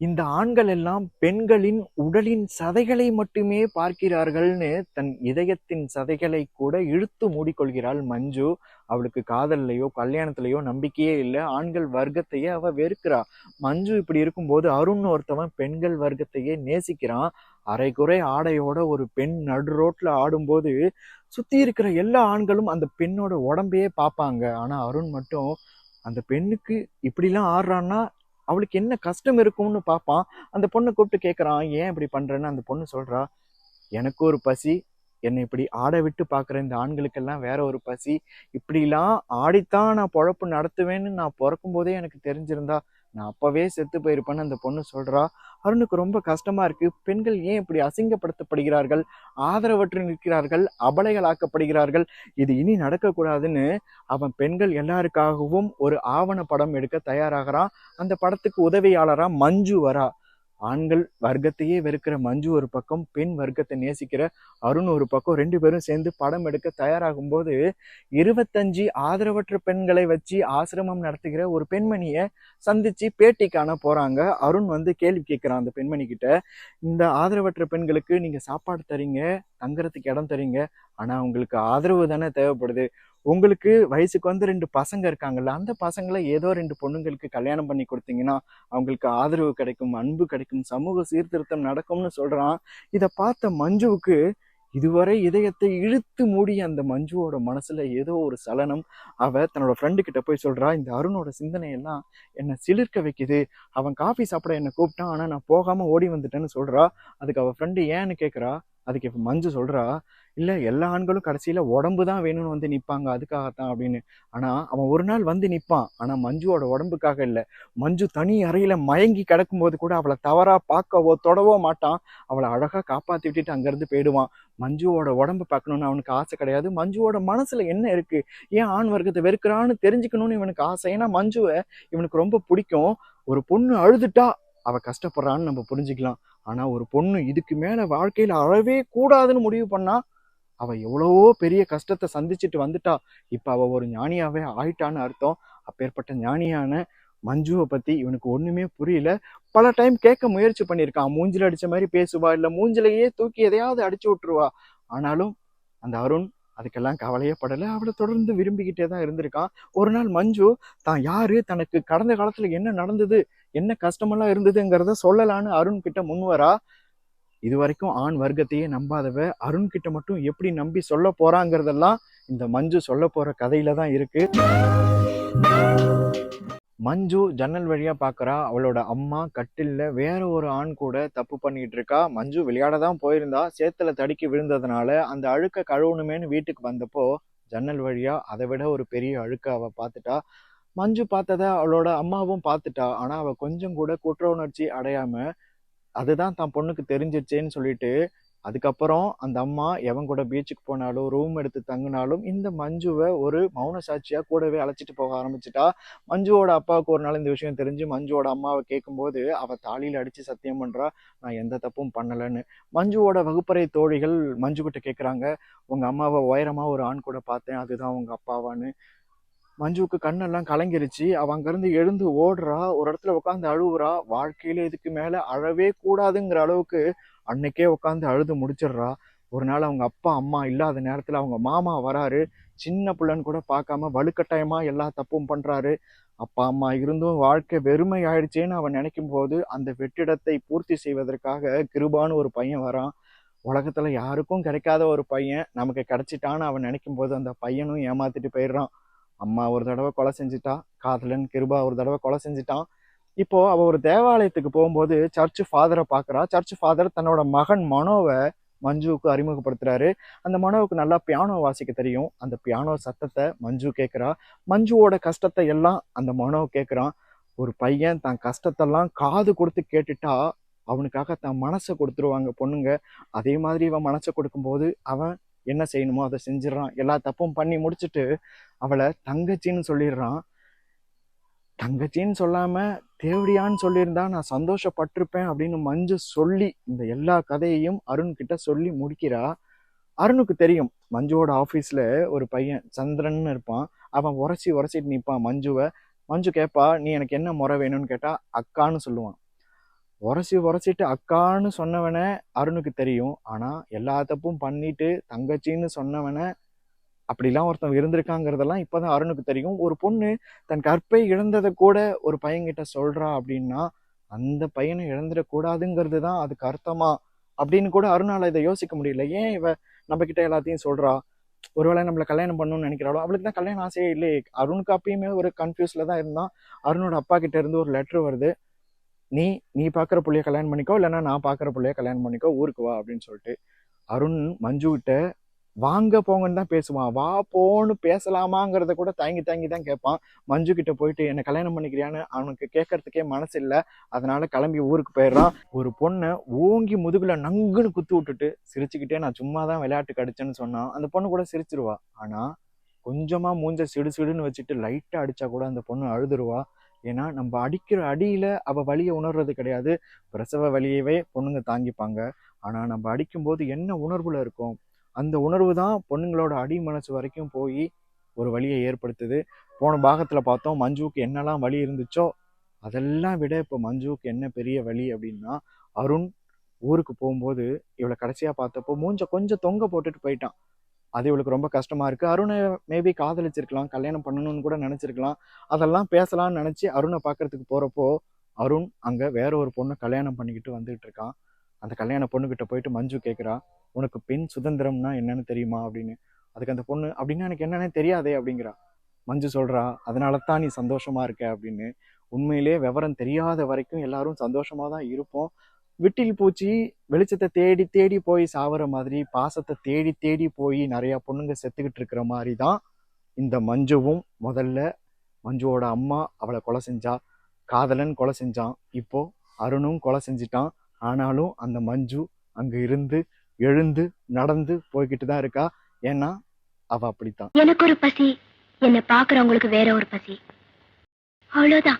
இந்த ஆண்கள் எல்லாம் பெண்களின் உடலின் சதைகளை மட்டுமே பார்க்கிறார்கள்னு தன் இதயத்தின் சதைகளை கூட இழுத்து மூடிக்கொள்கிறாள் மஞ்சு. அவளுக்கு காதல்லையோ கல்யாணத்திலேயோ நம்பிக்கையே இல்லை. ஆண்கள் வர்க்கத்தையே அவ வெறுக்கிறா. மஞ்சு இப்படி இருக்கும்போது அருண் ஒருத்தவன் பெண்கள் வர்க்கத்தையே நேசிக்கிறான். அரைக்குறை ஆடையோட ஒரு பெண் நடு ரோட்ல ஆடும்போது சுத்தி இருக்கிற எல்லா ஆண்களும் அந்த பெண்ணோட உடம்பையே பார்ப்பாங்க. ஆனா அருண் மட்டும் அந்த பெண்ணுக்கு இப்படிலாம் ஆடுறான்னா அவளுக்கு என்ன கஷ்டம் இருக்கும்னு பார்ப்பான் அந்த பொண்ணை கூப்பிட்டு கேட்குறான் ஏன் இப்படி பண்ணுறேன்னு அந்த பொண்ணு சொல்கிறா எனக்கு ஒரு பசி என்னை இப்படி ஆட விட்டு பார்க்குற இந்த ஆண்களுக்கெல்லாம் வேற ஒரு பசி. இப்படிலாம் ஆடித்தான் நான் பொழப்பு நடத்துவேன்னு நான் பிறக்கும் போதே எனக்கு தெரிஞ்சிருந்தா நான் அப்போவே செத்து போயிருப்பேன்னு அந்த பொண்ணு சொல்கிறா அருணுக்கு ரொம்ப கஷ்டமாக இருக்குது பெண்கள் ஏன் இப்படி அசிங்கப்படுத்தப்படுகிறார்கள்? ஆதரவற்று நிற்கிறார்கள். அபலைகளாக்கப்படுகிறார்கள். இது இனி நடக்கக்கூடாதுன்னு அவன் பெண்கள் எல்லாருக்காகவும் ஒரு ஆவண படம் எடுக்க தயாராகிறான் அந்த படத்துக்கு உதவியாளராக மஞ்சு வரா. ஆண்கள் வர்க்கத்தையே வெறுக்கிற மஞ்சு ஒரு பக்கம் பெண் வர்க்கத்தை நேசிக்கிற அருண் ஒரு பக்கம் ரெண்டு பேரும் சேர்ந்து படம் எடுக்க தயாராகும் போது இருபத்தஞ்சு ஆதரவற்ற பெண்களை வச்சு ஆசிரமம் நடத்துகிற ஒரு பெண்மணியை சந்திச்சு பேட்டி காண போறாங்க. அருண் வந்து கேள்வி கேட்கிறான் அந்த பெண்மணி கிட்ட இந்த ஆதரவற்ற பெண்களுக்கு நீங்க சாப்பாடு தரீங்க தங்குறதுக்கு இடம் தரீங்க ஆனால் உங்களுக்கு ஆதரவு தானே தேவைப்படுது. உங்களுக்கு வயசுக்கு வந்து ரெண்டு பசங்க இருக்காங்கல்ல அந்த பசங்களை ஏதோ ரெண்டு பொண்ணுங்களுக்கு கல்யாணம் பண்ணி கொடுத்தீங்கன்னா அவங்களுக்கு ஆதரவு கிடைக்கும் அன்பு கிடைக்கும் சமூக சீர்திருத்தம் நடக்கும்னு சொல்கிறான் இதை பார்த்த மஞ்சுவுக்கு இதுவரை இதயத்தை இழுத்து மூடிய அந்த மஞ்சுவோட மனசுல ஏதோ ஒரு சலனம். அவ தன்னோட ஃப்ரெண்டு கிட்ட போய் சொல்றா இந்த அருணோட சிந்தனையெல்லாம் என்னை சிலிர்க்க வைக்குது. அவன் காஃபி சாப்பிட என்னை கூப்பிட்டான் ஆனா நான் போகாம ஓடி வந்துட்டேன்னு சொல்றா. அதுக்கு அவ ஃப்ரெண்டு ஏன்னு கேட்குறா அதுக்கு இப்போ மஞ்சு சொல்கிறா இல்லை எல்லா ஆண்களும் கடைசியில் உடம்பு தான் வேணும்னு வந்து நிற்பாங்க அதுக்காகத்தான் அப்படின்னு. ஆனால் அவன் ஒரு நாள் வந்து நிற்பான் ஆனால் மஞ்சுவோட உடம்புக்காக இல்லை. மஞ்சு தனி அறையில் மயங்கி கிடக்கும்போது கூட அவளை தவறாக பார்க்கவோ தொடவோ மாட்டான். அவளை அழகாக காப்பாற்றி விட்டுட்டு அங்கேருந்து போயிடுவான். மஞ்சுவோட உடம்பு பார்க்கணுன்னு அவனுக்கு ஆசை கிடையாது. மஞ்சுவோட மனசில் என்ன இருக்குது ஏன் ஆண் வர்க்கத்தை வெறுக்கிறான்னு தெரிஞ்சுக்கணும்னு இவனுக்கு ஆசை. ஏன்னா மஞ்சுவை இவனுக்கு ரொம்ப பிடிக்கும். ஒரு பொண்ணு அழுதுட்டா அவள் கஷ்டப்படுறான்னு நம்ம புரிஞ்சுக்கலாம். ஆனால் ஒரு பொண்ணு இதுக்கு மேலே வாழ்க்கையில் அழவே கூடாதுன்னு முடிவு பண்ணா அவள் எவ்வளவோ பெரிய கஷ்டத்தை சந்திச்சுட்டு வந்துட்டா. இப்போ அவள் ஒரு ஞானியாவே ஆயிட்டான்னு அர்த்தம். அப்பேற்பட்ட ஞானியான மஞ்சுவை பற்றி இவனுக்கு ஒன்றுமே புரியல. பல டைம் கேட்க முயற்சி பண்ணியிருக்கான் மூஞ்சில் அடித்த மாதிரி பேசுவா இல்லை மூஞ்சிலேயே தூக்கி எதையாவது அடிச்சு விட்டுருவா. ஆனாலும் அந்த அருண் அதுக்கெல்லாம் கவலையே படலை. அவளை தொடர்ந்து விரும்பிக்கிட்டே தான் இருந்திருக்கான் ஒரு நாள் மஞ்சு தான் யாரு? தனக்கு கடந்த காலத்துல என்ன நடந்தது? என்ன கஷ்டமெல்லாம் இருந்ததுங்கிறத சொல்லலான்னு அருண் கிட்ட முன்வரா இது வரைக்கும் ஆண் வர்க்கத்தையே நம்பாதவ அருண் கிட்ட மட்டும் எப்படி நம்பி சொல்ல போறாங்கிறதெல்லாம் இந்த மஞ்சு சொல்ல போற கதையில தான் இருக்கு. மஞ்சு ஜன்னல் வழியாக பார்க்குறா அவளோட அம்மா கட்டிலில் வேற ஒரு ஆண் கூட தப்பு பண்ணிட்டு இருக்கா. மஞ்சு விளையாட தான் போயிருந்தா. சேத்துல தடுக்கி விழுந்ததுனால அந்த அழுக்க கழுவணுமேன்னு வீட்டுக்கு வந்தப்போ ஜன்னல் வழியாக அதை விட ஒரு பெரிய அழுக்க அவள் பார்த்துட்டா. மஞ்சு பார்த்ததை அவளோட அம்மாவும் பார்த்துட்டா. ஆனால் அவள் கொஞ்சம் கூட குற்ற உணர்ச்சி அடையாமல் அதுதான் தான் பொண்ணுக்கு தெரிஞ்சிருச்சேன்னு சொல்லிட்டு அதுக்கப்புறம் அந்த அம்மா எவன் கூட பீச்சுக்கு போனாலும் ரூம் எடுத்து தங்கினாலும் இந்த மஞ்சுவை ஒரு மௌன சாட்சியாக கூடவே அழைச்சிட்டு போக ஆரம்பிச்சிட்டா. மஞ்சுவோட அப்பாவுக்கு ஒரு நாள் இந்த விஷயம் தெரிஞ்சு மஞ்சுவோட அம்மாவை கேட்கும்போது அவள் தாலியில் அடித்து சத்தியம் பண்ணுறா நான் எந்த தப்பும் பண்ணலைன்னு. மஞ்சுவோட வகுப்பறை தோழிகள் மஞ்சு கிட்ட கேட்குறாங்க உங்கள் அம்மாவை உயரமாக ஒரு ஆண் கூட பார்த்தேன். அதுதான் உங்கள் அப்பாவான்னு. மஞ்சுவுக்கு கண்ணெல்லாம் கலங்கிருச்சு. அவ அங்கேருந்து எழுந்து ஓடுறா. ஒரு இடத்துல உட்காந்து அழுவுறா. வாழ்க்கையில இதுக்கு மேலே அழவே கூடாதுங்கிற அளவுக்கு அன்னைக்கே உட்காந்து அழுது முடிச்சிடுறா. ஒரு நாள் அவங்க அப்பா அம்மா இல்லாத நேரத்தில் அவங்க மாமா வராரு. சின்ன பிள்ளைன்னு கூட பார்க்காம வலுக்கட்டாயமாக எல்லா தப்பும் பண்ணுறாரு அப்பா அம்மா இருந்தும் வாழ்க்கை வெறுமை ஆயிடுச்சேன்னு அவன் நினைக்கும் போது அந்த வெற்றிடத்தை பூர்த்தி செய்வதற்காக கிருபான்னு ஒரு பையன் வரான். உலகத்தில் யாருக்கும் கிடைக்காத ஒரு பையன். நமக்கு கிடைச்சிட்டான்னு அவன் நினைக்கும் போது அந்த பையனும் ஏமாத்திட்டு போயிடுறான். அம்மா ஒரு தடவை கொலை செஞ்சுட்டா காதலன் கிருபா ஒரு தடவை கொலை செஞ்சுட்டான். இப்போ அவ ஒரு தேவாலயத்துக்கு போகும்போது சர்ச் ஃபாதரை பார்க்குறா சர்ச் ஃபாதர் தன்னோட மகன் மனோவை மஞ்சுவுக்கு அறிமுகப்படுத்துறாரு. அந்த மனோவுக்கு நல்லா பியானோ வாசிக்க தெரியும். அந்த பியானோ சத்தத்தை மஞ்சு கேட்குறா மஞ்சுவோட கஷ்டத்தை எல்லாம் அந்த மனோ கேட்குறான் ஒரு பையன் தன் கஷ்டத்தெல்லாம் காது கொடுத்து கேட்டுட்டா அவனுக்காக தன் மனசை கொடுத்துருவாங்க பொண்ணுங்க. அதே மாதிரி இவன் மனசை கொடுக்கும்போது அவன் என்ன செய்யணுமோ அதை செஞ்சிடறான். எல்லா தப்பும் பண்ணி முடிச்சுட்டு அவளை தங்கச்சின்னு சொல்லிடுறான். தங்கச்சின்னு சொல்லாமல் தேவடியான்னு சொல்லியிருந்தா நான் சந்தோஷப்பட்டிருப்பேன் அப்படின்னு மஞ்சு சொல்லி இந்த எல்லா கதையையும் அருண்கிட்ட சொல்லி முடிக்கிறா. அருணுக்கு தெரியும் மஞ்சுவோட ஆஃபீஸில் ஒரு பையன் சந்திரன் இருப்பான். அவன் உரசி உரசிட்டு நிற்பான் மஞ்சுவை. மஞ்சு கேட்பா நீ எனக்கு என்ன முறை வேணும்னு கேட்டால் அக்கான்னு சொல்லுவான். உரசி உரசிட்டு அக்கான்னு சொன்னவனை அருணுக்கு தெரியும். ஆனால் எல்லா தப்பும் பண்ணிட்டு தங்கச்சின்னு சொன்னவனை அப்படிலாம் ஒருத்தன் இருந்திருக்காங்கிறதெல்லாம் இப்பதான் அருணுக்கு தெரியும். ஒரு பொண்ணு தன் கற்பை இழந்ததை கூட ஒரு பையன்கிட்ட சொல்றா அப்படின்னா அந்த பையனை இழந்துடக்கூடாதுங்கிறது தான் அதுக்கு அர்த்தமா? அப்படின்னு கூட அருணால இதை யோசிக்க முடியல. ஏன் இவ நம்ம கிட்ட எல்லாத்தையும் சொல்றா? ஒருவேளை நம்மளை கல்யாணம் பண்ணணும்னு நினைக்கிறாளோ? அவளுக்கு தான் கல்யாணம் ஆசையே இல்லையே. அருணுக்கு அப்பயுமே ஒரு கன்ஃபியூஸ்ல தான் இருந்தான். அருணோட அப்பா கிட்ட இருந்து ஒரு லெட்ரு வருது. நீ நீ பார்க்குற புள்ளைய கல்யாணம் பண்ணிக்கோ இல்லைன்னா நான் பார்க்குற புள்ளைய கல்யாணம் பண்ணிக்கோ ஊருக்கு வா அப்படின்னு சொல்லிட்டு அருண் மஞ்சு கிட்ட வாங்க போங்கன்னு தான் பேசுவான். வா போன்னு பேசலாமாங்கிறத கூட தயங்கி தயங்கி தான் கேட்பான். மஞ்சு கிட்ட போயிட்டு என்ன கல்யாணம் பண்ணிக்கிறியான்னு? அவனுக்கு கேட்கறதுக்கே மனசு இல்லை. அதனால கிளம்பி ஊருக்கு போயிடுறான். ஒரு பொண்ணை ஓங்கி முதுகுல நங்குன்னு குத்து விட்டுட்டு சிரிச்சுக்கிட்டே நான் சும்மா தான் விளையாட்டுக்கு அடிச்சேன்னு சொன்னான். அந்த பொண்ணு கூட சிரிச்சிருவா. ஆனா கொஞ்சமா மூஞ்ச சிடு சிடுன்னு வச்சுட்டு லைட்டா அடிச்சா கூட அந்த பொண்ணு அழுதுருவா. ஏன்னா நம்ம அடிக்கிற அடியில அவ வழியை உணர்றது கிடையாது. பிரசவ வழியவே பொண்ணுங்க தாங்கிப்பாங்க. ஆனா நம்ம அடிக்கும்போது என்ன உணர்வுல இருக்கும்? அந்த உணர்வு தான் பொண்ணுங்களோட அடி மனசு வரைக்கும் போய் ஒரு வழியை ஏற்படுத்துது. போன பாகத்தில் பார்த்தோம் மஞ்சுவுக்கு என்னெல்லாம் வலி இருந்துச்சோ அதெல்லாம் விட இப்போ மஞ்சுவுக்கு என்ன பெரிய வழி அப்படின்னா அருண் ஊருக்கு போகும்போது இவளை கடைசியாக பார்த்தப்போ மூஞ்ச கொஞ்சம் தொங்க போட்டுட்டு போயிட்டான். அது இவளுக்கு ரொம்ப கஷ்டமா இருக்கு. அருணை மேபி காதலிச்சிருக்கலாம் கல்யாணம் பண்ணணும்னு கூட நினைச்சிருக்கலாம். அதெல்லாம் பேசலாம்னு நினைச்சு அருணை பார்க்கறதுக்கு போறப்போ அருண் அங்க வேற ஒரு பொண்ணை கல்யாணம் பண்ணிக்கிட்டு வந்துட்டு இருக்கான். அந்த கல்யாண பொண்ணுக்கிட்ட போயிட்டு மஞ்சு கேட்குறா உனக்கு பெண் சுதந்திரம்னா என்னன்னு தெரியுமா? அப்படின்னு. அதுக்கு அந்த பொண்ணு அப்படின்னா எனக்கு என்னன்னே தெரியாதே அப்படிங்கிறா. மஞ்சு சொல்கிறா அதனால தான் நீ சந்தோஷமாக இருக்க அப்படின்னு. உண்மையிலே விவரம் தெரியாத வரைக்கும் எல்லாரும் சந்தோஷமாக தான் இருப்போம். விட்டில் பூச்சி வெளிச்சத்தை தேடி தேடி போய் சாவற மாதிரி பாசத்தை தேடி தேடி போய் நிறையா பொண்ணுங்க செத்துக்கிட்டு இருக்கிற மாதிரி தான் இந்த மஞ்சுவும் முதல்ல மஞ்சுவோட அம்மா அவளை கொலை செஞ்சா காதலன் கொலை செஞ்சான். இப்போ அருணும் கொலை செஞ்சிட்டான். ஆனாலும் அந்த மஞ்சு அங்க இருந்து எழுந்து நடந்து போய்கிட்டு தான் இருக்கா. ஏன்னா அவ அப்படித்தான். எனக்கு ஒரு பசி. என்னை பாக்குறவங்களுக்கு வேற ஒரு பசி. அவ்வளவுதான்.